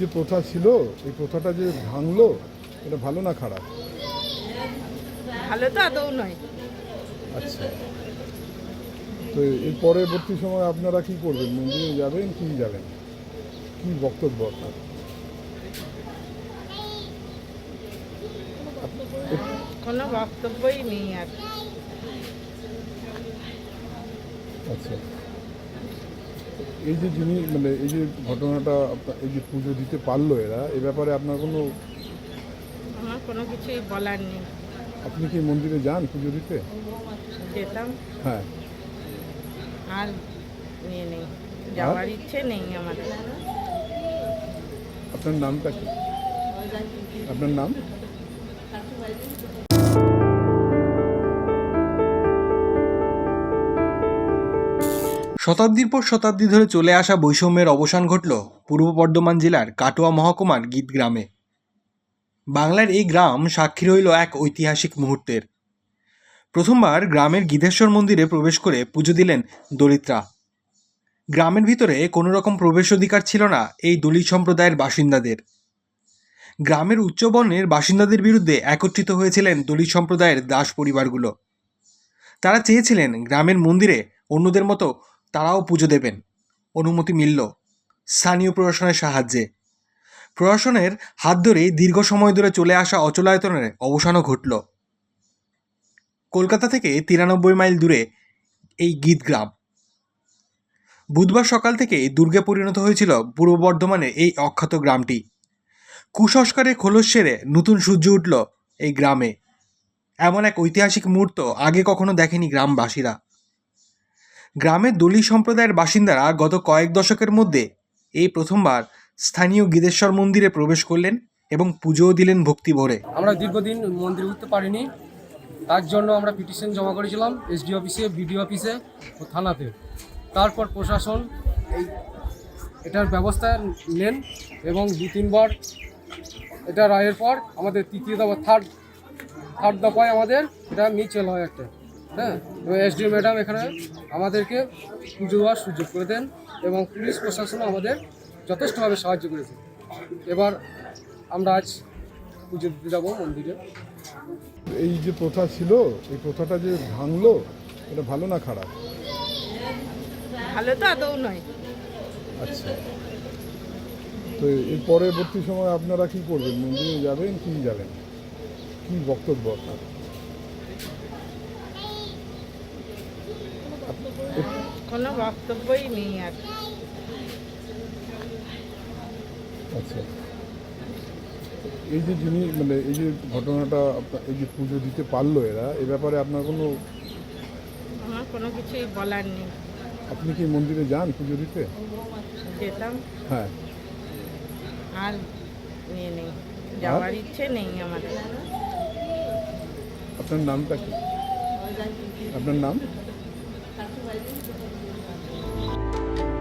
যে প্রথা ছিল এই প্রথাটা যে ভাঙলো এটা ভালো না খারাপ? ভালো তো আদৌ নয়। আচ্ছা। তো এর পরবর্তী সময় আপনারা কি করবেন? মন্দিরে যাবেন কি যাবেন? কি বক্তব্য আপনার? কোনো বক্তব্যই নেই আর। আচ্ছা। এই যে যিনি মানে এই যে ঘটনাটা এই যে পুজো দিতে পারল এরা এ ব্যাপারে আপনার কোনো আমার কোনো কিছুই বলার নেই। আপনি কি মন্দিরে যান পুজো দিতে? যেতাম। হ্যাঁ। আর নিয়ে নেই যাওয়ার ইচ্ছে নেই আমার। আপনার নামটা কি? আপনার নাম? শতাব্দীর পর শতাব্দী ধরে চলে আসা বৈষম্যের অবসান ঘটল পূর্ব বর্ধমান জেলার কাটোয়া মহকুমার গীত গ্রামে। বাংলার এই গ্রাম সাক্ষী রইল এক ঐতিহাসিক মুহূর্তের। প্রথমবার গ্রামের গীতেশ্বর মন্দিরে প্রবেশ করে পুজো দিলেন দলিতরা গ্রামের ভিতরে কোনো রকম প্রবেশ অধিকার ছিল না এই দলিত সম্প্রদায়ের বাসিন্দাদের। গ্রামের উচ্চবর্ণের বাসিন্দাদের বিরুদ্ধে একত্রিত হয়েছিলেন দলিত সম্প্রদায়ের দাস পরিবারগুলো। তারা চেয়েছিলেন গ্রামের মন্দিরে অন্যদের মতো তারাও পুজো দেবেন। অনুমতি মিলল। স্থানীয় প্রশাসনের সাহায্যে। প্রশাসনের হাত ধরে দীর্ঘ সময় ধরে চলে আসা অচলায়তনের অবসানও ঘটল। কলকাতা থেকে তিরানব্বই মাইল দূরে এই গীত গ্রাম। বুধবার সকাল থেকে দুর্গে পরিণত হয়েছিল পূর্ব বর্ধমানের এই অখ্যাত গ্রামটি। কুসংস্কারে খোলস সেরে নতুন সূর্য উঠল এই গ্রামে। এমন এক ঐতিহাসিক মুহূর্ত আগে কখনো দেখেনি গ্রামবাসীরা। গ্রামের দলি সম্প্রদায়ের বাসিন্দারা গত কয়েক দশকের মধ্যে এই প্রথমবার স্থানীয় গীতেশ্বর মন্দিরে প্রবেশ করলেন এবং পুজোও দিলেন ভক্তি ভরে আমরা দীর্ঘদিন মন্দিরে উঠতে পারিনি। তার জন্য আমরা পিটিশন জমা করেছিলাম এসডি অফিসে বিডিও অফিসে ও থানাতে। তারপর প্রশাসন এই এটার ব্যবস্থা নেন এবং দু, তিনবার এটা রায়ের পর আমাদের তৃতীয় দফা থার্ড থার্ড দফায় আমাদের এটা মিচেল হয় একটা। হ্যাঁ এবং এসডিও ম্যাডাম এখানে আমাদেরকে পুজো দেওয়ার সুযোগ করে দেন এবং পুলিশ প্রশাসনও আমাদের যথেষ্টভাবে সাহায্য করেছে। এবার আমরা আজ পুজো দিতে যাব মন্দিরে। এই যে প্রথা ছিল এই প্রথাটা যে ভাঙলো এটা ভালো না খারাপ? ভালো তো আদৌ নয়। আচ্ছা। তো এর পরবর্তী সময় আপনারা কি করবেন? মন্দিরে যাবেন কি যাবেন? কি বক্তব্য আপনার? কোনো বক্তব্যই নেই আর। আচ্ছা। এই যে যিনি মানে এই যে ঘটনাটা এই যে পুজো দিতে পারল এরা এ ব্যাপারে আপনার কোনো আমার কোনো কিছুই বলার নেই। আপনি কি মন্দিরে যান পুজো দিতে? যেতাম। হ্যাঁ। আর নিয়ে নেই যাওয়ার ইচ্ছে নেই আমার। আপনার নামটা কি? আপনার নাম? 다시 말씀드립니다.